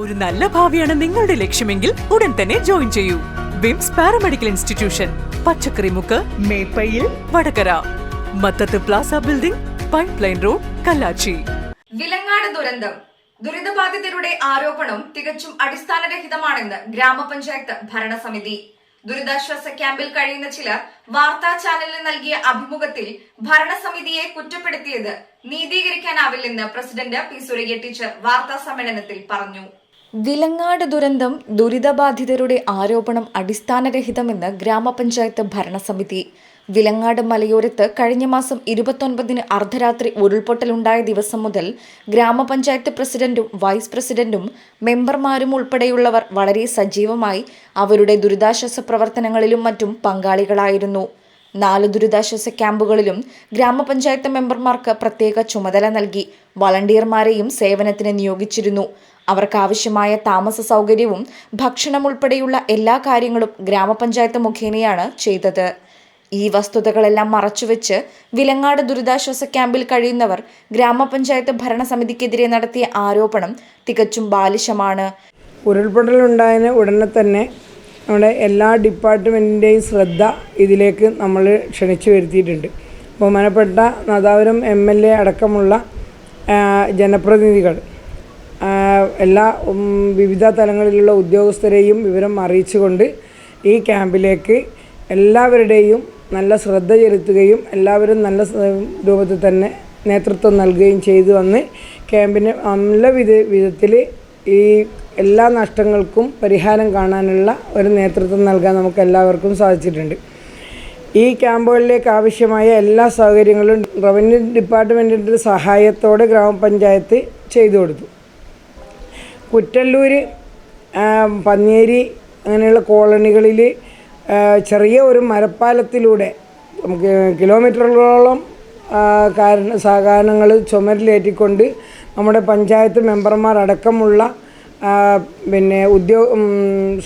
ഒരു നല്ല ഭാവിയാണ് നിങ്ങളുടെ ലക്ഷ്യമെങ്കിൽ ഉടൻ തന്നെ ജോയിൻ ചെയ്യൂ. VIMS paramedical institution Pachakkarimukku Meppayil Vatakara. Mathath plaza building pipeline road Kallachi. Vilangad ദുരന്തം. ദുരിതബാധിതരുടെ ആരോപണം തികച്ചും അടിസ്ഥാനരഹിതമാണെന്ന് ഗ്രാമപഞ്ചായത്ത് ഭരണസമിതി. ദുരിതാശ്വാസ ക്യാമ്പിൽ കഴിയുന്ന ചിലർ വാർത്താ ചാനലിന് നൽകിയ അഭിമുഖത്തിൽ ഭരണസമിതിയെ കുറ്റപ്പെടുത്തിയത് നീതീകരിക്കാനാവില്ലെന്ന് പ്രസിഡന്റ് പി സുരയ്യ ടീച്ചർ വാർത്താ സമ്മേളനത്തിൽ പറഞ്ഞു. വിലങ്ങാട് ദുരന്തം ദുരിതബാധിതരുടെ ആരോപണം അടിസ്ഥാനരഹിതമെന്ന് ഗ്രാമപഞ്ചായത്ത് ഭരണസമിതി. വിലങ്ങാട് മലയോരത്ത് കഴിഞ്ഞ മാസം ഇരുപത്തൊൻപതിന് അർദ്ധരാത്രി ഉരുൾപൊട്ടലുണ്ടായ ദിവസം മുതൽ ഗ്രാമപഞ്ചായത്ത് പ്രസിഡന്റും വൈസ് പ്രസിഡന്റും മെമ്പർമാരും ഉൾപ്പെടെയുള്ളവർ വളരെ സജീവമായി അവരുടെ ദുരിതാശ്വാസ പ്രവർത്തനങ്ങളിലും മറ്റും പങ്കാളികളായിരുന്നു. നാല് ദുരിതാശ്വാസ ക്യാമ്പുകളിലും ഗ്രാമപഞ്ചായത്ത് മെമ്പർമാർക്ക് പ്രത്യേക ചുമതല നൽകി. വളണ്ടിയർമാരെയും സേവനത്തിന് നിയോഗിച്ചിരുന്നു. അവർക്കാവശ്യമായ താമസ സൗകര്യവും ഭക്ഷണം ഉൾപ്പെടെയുള്ള എല്ലാ കാര്യങ്ങളും ഗ്രാമപഞ്ചായത്ത് മുഖേനയാണ് ചെയ്തത്. ഈ വസ്തുതകളെല്ലാം മറച്ചുവെച്ച് വിലങ്ങാട് ദുരിതാശ്വാസ ക്യാമ്പിൽ കഴിയുന്നവർ ഗ്രാമപഞ്ചായത്ത് ഭരണസമിതിക്കെതിരെ നടത്തിയ ആരോപണം തികച്ചും ബാലിശമാണ്. ഉരുൾപൊട്ടലുണ്ടായതിന് ഉടനെ തന്നെ നമ്മുടെ എല്ലാ ഡിപ്പാർട്ട്മെന്റിന്റെയും ശ്രദ്ധ ഇതിലേക്ക് നമ്മൾ ക്ഷണിച്ചു വരുത്തിയിട്ടുണ്ട്. ബഹുമാനപ്പെട്ട നദാപുരം എം എൽ എ അടക്കമുള്ള ജനപ്രതിനിധികൾ എല്ലാ വിവിധ തലങ്ങളിലുള്ള ഉദ്യോഗസ്ഥരെയും വിവരം അറിയിച്ചുകൊണ്ട് ഈ ക്യാമ്പിലേക്ക് എല്ലാവരുടെയും നല്ല ശ്രദ്ധ ചെലുത്തുകയും എല്ലാവരും നല്ല രൂപത്തിൽ തന്നെ നേതൃത്വം നൽകുകയും ചെയ്തു വന്ന് ക്യാമ്പിന് നല്ല വിധ വിധത്തിൽ ഈ എല്ലാ നഷ്ടങ്ങൾക്കും പരിഹാരം കാണാനുള്ള ഒരു നേതൃത്വം നൽകാൻ നമുക്ക് എല്ലാവർക്കും സാധിച്ചിട്ടുണ്ട്. ഈ ക്യാമ്പുകളിലേക്ക് ആവശ്യമായ എല്ലാ സൗകര്യങ്ങളും റവന്യൂ ഡിപ്പാർട്ട്മെന്റിന്റെ സഹായത്തോടെ ഗ്രാമപഞ്ചായത്ത് ചെയ്തു കൊടുത്തു. കുറ്റല്ലൂർ പന്നിയേരി അങ്ങനെയുള്ള കോളനികളിൽ ചെറിയ ഒരു മരപ്പാലത്തിലൂടെ നമുക്ക് കിലോമീറ്ററുകളോളം കാരണ സാധാരണങ്ങൾ ചുമരിലേറ്റിക്കൊണ്ട് നമ്മുടെ പഞ്ചായത്ത് മെമ്പർമാർ അടക്കമുള്ള പിന്നെ ഉദ്യോഗ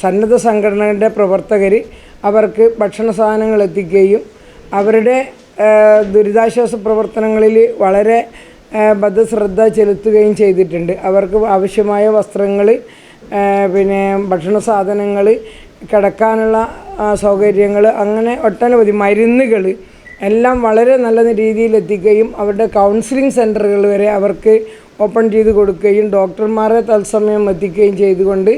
സന്നദ്ധ സംഘടനയുടെ പ്രവർത്തകർ അവർക്ക് ഭക്ഷണ സാധനങ്ങൾ എത്തിക്കുകയും അവരുടെ ദുരിതാശ്വാസ പ്രവർത്തനങ്ങളിൽ വളരെ ആ, ബദ്ധശ്രദ്ധ ചെലുത്തുകയും ചെയ്തിട്ടുണ്ട്. അവർക്ക് ആവശ്യമായ വസ്ത്രങ്ങൾ പിന്നെ ഭക്ഷണ സാധനങ്ങൾ കിടക്കാനുള്ള സൗകര്യങ്ങൾ അങ്ങനെ ഒട്ടനവധി മരുന്നുകൾ എല്ലാം വളരെ നല്ല രീതിയിൽ എത്തിക്കുകയും അവരുടെ കൗൺസിലിംഗ് സെന്ററുകൾ വരെ അവർക്ക് ഓപ്പൺ ചെയ്ത് കൊടുക്കുകയും ഡോക്ടർമാരെ തത്സമയം എത്തിക്കുകയും ചെയ്തുകൊണ്ട്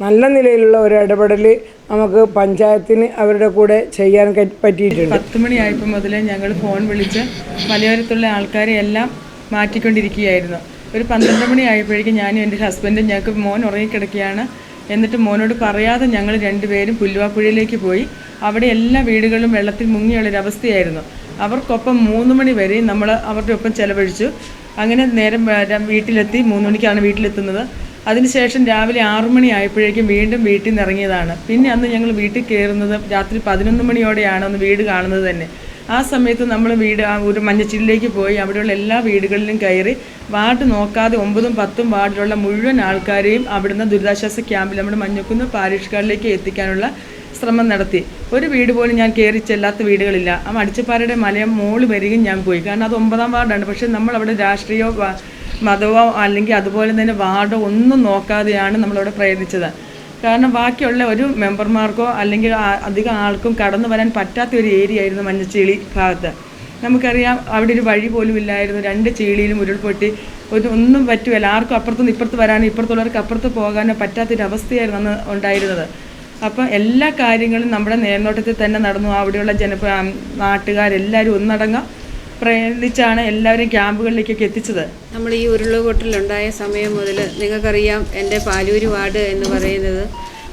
നല്ല നിലയിലുള്ള ഒരു ഇടപെടൽ നമുക്ക് പഞ്ചായത്തിന് അവരുടെ കൂടെ ചെയ്യാൻ പറ്റിയിട്ടുണ്ട്. പത്ത് മണിയായപ്പോൾ മുതലേ ഞങ്ങൾ ഫോൺ വിളിച്ച് മലയോരത്തുള്ള ആൾക്കാരെ എല്ലാം മാറ്റിക്കൊണ്ടിരിക്കുകയായിരുന്നു. ഒരു പന്ത്രണ്ട് മണി ആയപ്പോഴേക്കും ഞാനും എന്റെ ഹസ്ബൻഡും ഞങ്ങൾക്ക് മോൻ ഉറങ്ങിക്കിടക്കുകയാണ്. എന്നിട്ട് മോനോട് പറയാതെ ഞങ്ങൾ രണ്ടുപേരും പുല്ലുവാപ്പുഴയിലേക്ക് പോയി. അവിടെ എല്ലാ വീടുകളും വെള്ളത്തിൽ മുങ്ങിയുള്ളൊരവസ്ഥയായിരുന്നു. അവർക്കൊപ്പം മൂന്ന് മണി വരെ നമ്മൾ അവരുടെ ഒപ്പം ചെലവഴിച്ചു. അങ്ങനെ നേരം വീട്ടിലെത്തി. മൂന്ന് മണിക്കാണ് വീട്ടിലെത്തുന്നത്. അതിനുശേഷം രാവിലെ ആറു മണി ആയപ്പോഴേക്കും വീണ്ടും വീട്ടിൽ നിന്ന് ഇറങ്ങിയതാണ് പിന്നെ അന്ന് ഞങ്ങൾ വീട്ടിൽ കയറുന്നത് രാത്രി പതിനൊന്ന് മണിയോടെയാണ് ഒന്ന് വീട് കാണുന്നത് തന്നെ. ആ സമയത്ത് നമ്മൾ വീട് ഒരു മഞ്ഞച്ചില്ലിലേക്ക് പോയി അവിടെയുള്ള എല്ലാ വീടുകളിലും കയറി വാർഡ് നോക്കാതെ ഒമ്പതും പത്തും വാർഡിലുള്ള മുഴുവൻ ആൾക്കാരെയും അവിടുന്ന് ദുരിതാശ്വാസ ക്യാമ്പിൽ നമ്മുടെ മഞ്ഞക്കുന്ന് പാരിഷ് കാർഡിലേക്ക് എത്തിക്കാനുള്ള ശ്രമം നടത്തി. ഒരു വീട് പോലും ഞാൻ കയറി ചെല്ലാത്ത വീടുകളില്ല. ആ അടിച്ചപ്പാറയുടെ മലയം മോൾ വരികയും ഞാൻ പോയി. കാരണം അത് ഒമ്പതാം വാർഡാണ്. പക്ഷേ നമ്മൾ അവിടെ രാഷ്ട്രീയമോ മതമോ അല്ലെങ്കിൽ അതുപോലെ തന്നെ വാർഡോ ഒന്നും നോക്കാതെയാണ് നമ്മളവിടെ പ്രയത്നിച്ചത്. കാരണം ബാക്കിയുള്ള ഒരു മെമ്പർമാർക്കോ അല്ലെങ്കിൽ അധികം ആൾക്കും കടന്നു വരാൻ പറ്റാത്ത ഒരു ഏരിയ ആയിരുന്നു മഞ്ഞച്ചേളി ഭാഗത്ത്. നമുക്കറിയാം അവിടെ ഒരു വഴി പോലും ഇല്ലായിരുന്നു. രണ്ട് ചീളിയിലും ഉരുൾപൊട്ടി. ഒരു ഒന്നും പറ്റുമല്ല ആർക്കും അപ്പുറത്തുനിന്ന് ഇപ്പുറത്ത് വരാനോ ഇപ്പുറത്തുള്ളവർക്ക് അപ്പുറത്ത് പോകാനോ പറ്റാത്തൊരവസ്ഥയായിരുന്നു അന്ന് ഉണ്ടായിരുന്നത്. അപ്പം എല്ലാ കാര്യങ്ങളും നമ്മുടെ നേർനോട്ടത്തിൽ തന്നെ നടന്നു. അവിടെയുള്ള ജനപ്ര നാട്ടുകാരെല്ലാവരും ഒന്നടങ്കം പ്രയത്നിച്ചാണ് എല്ലാവരും ക്യാമ്പുകളിലേക്കൊക്കെ എത്തിച്ചത്. നമ്മൾ ഈ ഉരുളുപൊട്ടലുണ്ടായ സമയം മുതൽ നിങ്ങൾക്കറിയാം എന്റെ പാലൂര് വാർഡ് എന്ന് പറയുന്നത്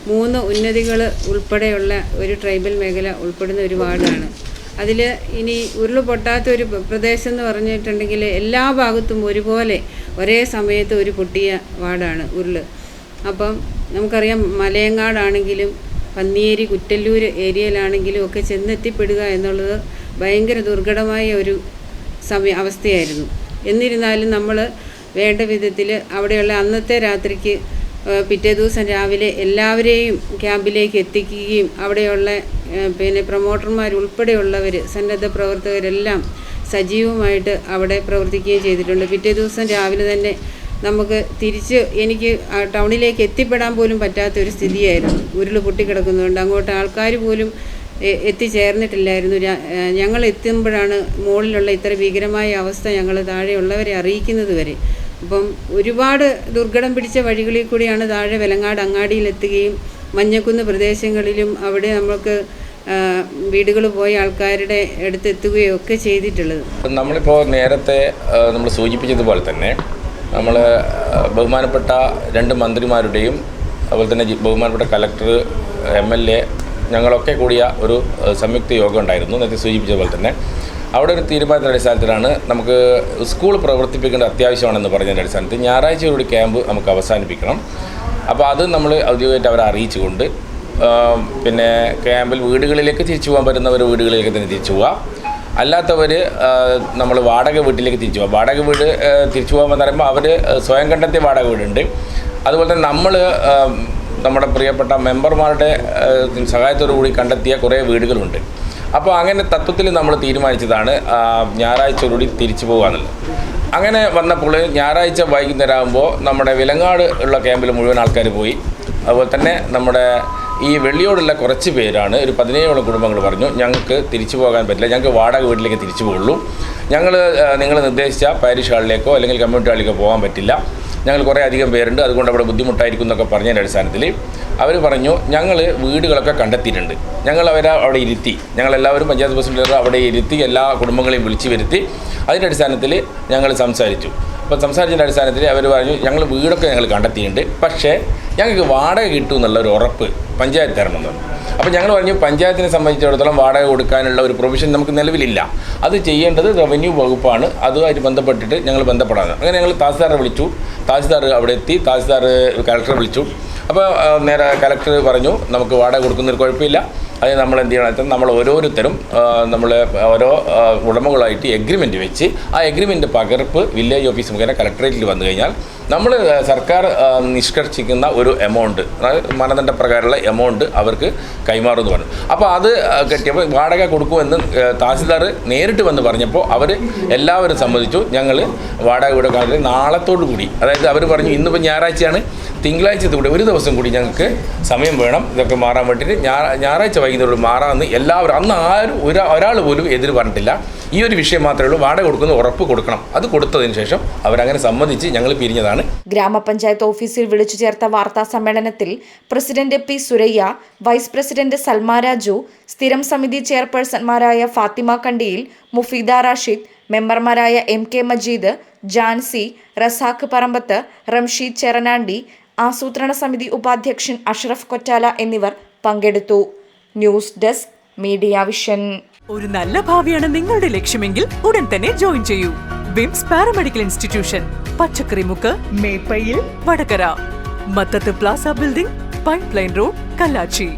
മൂന്ന് ഉന്നതികൾ ഉൾപ്പെടെയുള്ള ഒരു ട്രൈബൽ മേഖല ഉൾപ്പെടുന്ന ഒരു വാർഡാണ്. അതിൽ ഇനി ഉരുള പൊട്ടാത്ത ഒരു പ്രദേശം എന്ന് പറഞ്ഞിട്ടുണ്ടെങ്കിൽ എല്ലാ ഭാഗത്തും ഒരുപോലെ ഒരേ സമയത്ത് ഒരു പൊട്ടിയ വാർഡാണ് ഉരുൾ. അപ്പം നമുക്കറിയാം മലയങ്ങാടാണെങ്കിലും പന്നിയേരി കുറ്റല്ലൂർ ഏരിയയിലാണെങ്കിലും ഒക്കെ ചെന്നെത്തിപ്പെടുക എന്നുള്ളത് ഭയങ്കര ദുർഘടമായ ഒരു സമയ അവസ്ഥയായിരുന്നു. എന്നിരുന്നാലും നമ്മൾ വേണ്ട വിധത്തിൽ അവിടെയുള്ള അന്നത്തെ രാത്രിക്ക് പിറ്റേ ദിവസം രാവിലെ എല്ലാവരെയും ക്യാമ്പിലേക്ക് എത്തിക്കുകയും അവിടെയുള്ള പിന്നെ പ്രൊമോട്ടർമാർ ഉൾപ്പെടെയുള്ളവർ സന്നദ്ധ പ്രവർത്തകരെല്ലാം സജീവമായിട്ട് അവിടെ പ്രവർത്തിക്കുകയും ചെയ്തിട്ടുണ്ട്. പിറ്റേ ദിവസം രാവിലെ തന്നെ നമുക്ക് തിരിച്ച് എനിക്ക് ടൗണിലേക്ക് എത്തിപ്പെടാൻ പോലും പറ്റാത്ത ഒരു സ്ഥിതിയായിരുന്നു ഉരുൾ പൊട്ടിക്കിടക്കുന്നതുകൊണ്ട് അങ്ങോട്ട് ആൾക്കാർ പോലും എത്തിച്ചേർന്നിട്ടില്ലായിരുന്നു. ഞങ്ങൾ എത്തുമ്പോഴാണ് മുകളിലുള്ള ഇത്ര ഭീകരമായ അവസ്ഥ ഞങ്ങൾ താഴെയുള്ളവരെ അറിയിക്കുന്നത് വരെ. അപ്പം ഒരുപാട് ദുർഘടം പിടിച്ച വഴികളിൽ കൂടിയാണ് താഴെ വെലങ്ങാട് അങ്ങാടിയിലെത്തുകയും മഞ്ഞക്കുന്ന് പ്രദേശങ്ങളിലും അവിടെ നമുക്ക് വീടുകൾ പോയി ആൾക്കാരുടെ അടുത്ത് എത്തുകയോ ഒക്കെ ചെയ്തിട്ടുള്ളത്. നമ്മളിപ്പോൾ നേരത്തെ നമ്മൾ സൂചിപ്പിച്ചതുപോലെ തന്നെ നമ്മൾ ബഹുമാനപ്പെട്ട രണ്ട് മന്ത്രിമാരുടെയും അതുപോലെ തന്നെ ബഹുമാനപ്പെട്ട കലക്ടർ എം എൽ എ ഞങ്ങളൊക്കെ കൂടിയ ഒരു സംയുക്ത യോഗം ഉണ്ടായിരുന്നു. നേരത്തെ സൂചിപ്പിച്ച പോലെ തന്നെ. അവിടെ ഒരു തീരുമാനത്തിന്റെ അടിസ്ഥാനത്തിലാണ് നമുക്ക് സ്കൂൾ പ്രവർത്തിപ്പിക്കേണ്ട അത്യാവശ്യമാണെന്ന് പറഞ്ഞതിന്റെ അടിസ്ഥാനത്തിൽ ഞായറാഴ്ച ഒരു ക്യാമ്പ് നമുക്ക് അവസാനിപ്പിക്കണം. അപ്പോൾ അത് നമ്മൾ ഔദ്യോഗികമായിട്ട് അവരെ അറിയിച്ചുകൊണ്ട് പിന്നെ ക്യാമ്പിൽ വീടുകളിലേക്ക് തിരിച്ചു പോകാൻ പറ്റുന്നവർ വീടുകളിലേക്ക് തന്നെ തിരിച്ചു പോവാം. അല്ലാത്തവർ നമ്മൾ വാടക വീട്ടിലേക്ക് തിരിച്ചു പോകാം വാടക വീട് തിരിച്ചു പോകാൻ പറയുമ്പോൾ അവർ സ്വയം കണ്ടെത്തിയ വാടക വീടുണ്ട്. അതുപോലെ തന്നെ നമ്മൾ നമ്മുടെ പ്രിയപ്പെട്ട മെമ്പർമാരുടെ സഹായത്തോടു കൂടി കണ്ടെത്തിയ കുറേ വീടുകളുണ്ട്. അപ്പോൾ അങ്ങനെ തത്വത്തിൽ നമ്മൾ തീരുമാനിച്ചതാണ് ഞായറാഴ്ച കൂടി തിരിച്ചു പോകാന്നുള്ളത് അങ്ങനെ വന്നപ്പോൾ ഞായറാഴ്ച വൈകുന്നേരം ആകുമ്പോൾ നമ്മുടെ വിലങ്ങാട് ഉള്ള ക്യാമ്പിൽ മുഴുവൻ ആൾക്കാർ പോയി. അതുപോലെ തന്നെ നമ്മുടെ ഈ വെള്ളിയോടുള്ള കുറച്ച് പേരാണ്. ഒരു പതിനേഴോളം കുടുംബങ്ങൾ പറഞ്ഞു ഞങ്ങൾക്ക് തിരിച്ചു പോകാൻ പറ്റില്ല. ഞങ്ങൾക്ക് വാടക വീട്ടിലേക്ക് തിരിച്ചു പോകുള്ളൂ ഞങ്ങൾ നിങ്ങൾ നിർദ്ദേശിച്ച പാരിഷ് ഹാളിലേക്കോ അല്ലെങ്കിൽ കമ്മ്യൂണിറ്റി ഹാളിലേക്കോ പോകാൻ പറ്റില്ല. ഞങ്ങൾ കുറേ അധികം പേരുണ്ട്. അതുകൊണ്ട് അവിടെ ബുദ്ധിമുട്ടായിരിക്കും എന്നൊക്കെ പറഞ്ഞതിന്റെ അടിസ്ഥാനത്തിൽ അവർ പറഞ്ഞു ഞങ്ങൾ വീടുകളൊക്കെ കണ്ടെത്തിയിട്ടുണ്ട്. ഞങ്ങൾ അവരെ അവിടെ ഇരുത്തി. ഞങ്ങളെല്ലാവരും പഞ്ചായത്ത് പ്രസിഡന്റ് അവിടെ ഇരുത്തി എല്ലാ കുടുംബങ്ങളെയും വിളിച്ചു വരുത്തി അതിന്റെ അടിസ്ഥാനത്തിൽ ഞങ്ങൾ സംസാരിച്ചു. അപ്പോൾ സംസാരിച്ചതിന്റെ അടിസ്ഥാനത്തിൽ അവർ പറഞ്ഞു ഞങ്ങൾ വീടൊക്കെ ഞങ്ങൾ കണ്ടെത്തിയിട്ടുണ്ട്. പക്ഷേ ഞങ്ങൾക്ക് വാടക കിട്ടും എന്നുള്ള ഒരു ഉറപ്പ് പഞ്ചായത്ത് തരണമെന്ന് അപ്പോൾ ഞങ്ങൾ പറഞ്ഞു പഞ്ചായത്തിനെ സംബന്ധിച്ചിടത്തോളം വാടക കൊടുക്കാനുള്ള ഒരു പ്രൊവിഷൻ നമുക്ക് നിലവിലില്ല. അത് ചെയ്യേണ്ടത് റവന്യൂ വകുപ്പാണ്. അതുമായിട്ട് ബന്ധപ്പെട്ടിട്ട് ഞങ്ങൾ ബന്ധപ്പെടാൻ അങ്ങനെ ഞങ്ങൾ തഹസിൽദാറെ വിളിച്ചു. തഹസിൽദാർ അവിടെ എത്തി. തഹസിൽദാർ കലക്ടറെ വിളിച്ചു. അപ്പോൾ നേരെ കലക്ടർ പറഞ്ഞു നമുക്ക് വാടക കൊടുക്കുന്നൊരു കുഴപ്പമില്ല. അത് നമ്മൾ എന്ത് ചെയ്യണം നമ്മൾ ഓരോരുത്തരും നമ്മൾ ഓരോ ഉടമകളായിട്ട് എഗ്രിമെന്റ് വെച്ച് ആ എഗ്രിമെന്റ് പകർപ്പ് വില്ലേജ് ഓഫീസ് മുഖേന കലക്ടറേറ്റിൽ വന്നു കഴിഞ്ഞാൽ നമ്മൾ സർക്കാർ നിഷ്കർഷിക്കുന്ന ഒരു എമൗണ്ട് അതായത് മാനദണ്ഡ പ്രകാരമുള്ള എമൗണ്ട് അവർക്ക് കൈമാറുമെന്ന് പറഞ്ഞു. അപ്പോൾ അത് കെട്ടിയപ്പോൾ വാടക കൊടുക്കുമെന്ന് തഹസിൽദാർ നേരിട്ട് വന്ന് പറഞ്ഞപ്പോൾ അവർ എല്ലാവരും സമ്മതിച്ചു. ഞങ്ങൾ വാടക കൊടുക്കാൻ നാളത്തോടു കൂടി അതായത് അവർ പറഞ്ഞു ഇന്നിപ്പോൾ ഞായറാഴ്ചയാണ് തിങ്കളാഴ്ചത്തോടെ ഒരു ദിവസം കൂടി ഞങ്ങൾക്ക് സമയം വേണം. ഇതൊക്കെ മാറാൻ വേണ്ടിയിട്ട് ഞായറാഴ്ച വൈകുന്നേരം മാറാമെന്ന് എല്ലാവരും അന്ന് ആരും ഒരാ ഒരാൾ പോലും എതിര് പറഞ്ഞിട്ടില്ല. ഈ ഒരു വിഷയം മാത്രമേ ഉള്ളൂ. വാടക കൊടുക്കുന്ന ഉറപ്പ് കൊടുക്കണം. അത് കൊടുത്തതിന് ശേഷം അവരങ്ങനെ സംബന്ധിച്ച് ഞങ്ങൾ പിരിഞ്ഞതാണ്. ഗ്രാമപഞ്ചായത്ത് ഓഫീസിൽ വിളിച്ചു ചേർത്ത വാർത്താ സമ്മേളനത്തിൽ president P Suraiya vice president Salma Raju സ്ഥിരം സമിതി ചെയർപേഴ്സൺമാരായ ഫാത്തിമ കണ്ടിയിൽ മുഫീദ റാഷിദ് മെമ്പർമാരായ എം കെ മജീദ് ജാൻസി റസാഖ് പറമ്പത്ത് റംഷീദ് ചെറനാണ്ടി ആസൂത്രണ സമിതി ഉപാധ്യക്ഷൻ അഷ്റഫ് കൊറ്റാല എന്നിവർ പങ്കെടുത്തു. News desk media vision. ഒരു നല്ല ഭാവിയാണ് നിങ്ങളുടെ ലക്ഷ്യമെങ്കിൽ ഉടൻ തന്നെ ജോയിൻ ചെയ്യൂ. VIMS paramedical institution Pachakkarimukku Meppayil Vatakara. Mathath plaza building pipeline road Kallachi.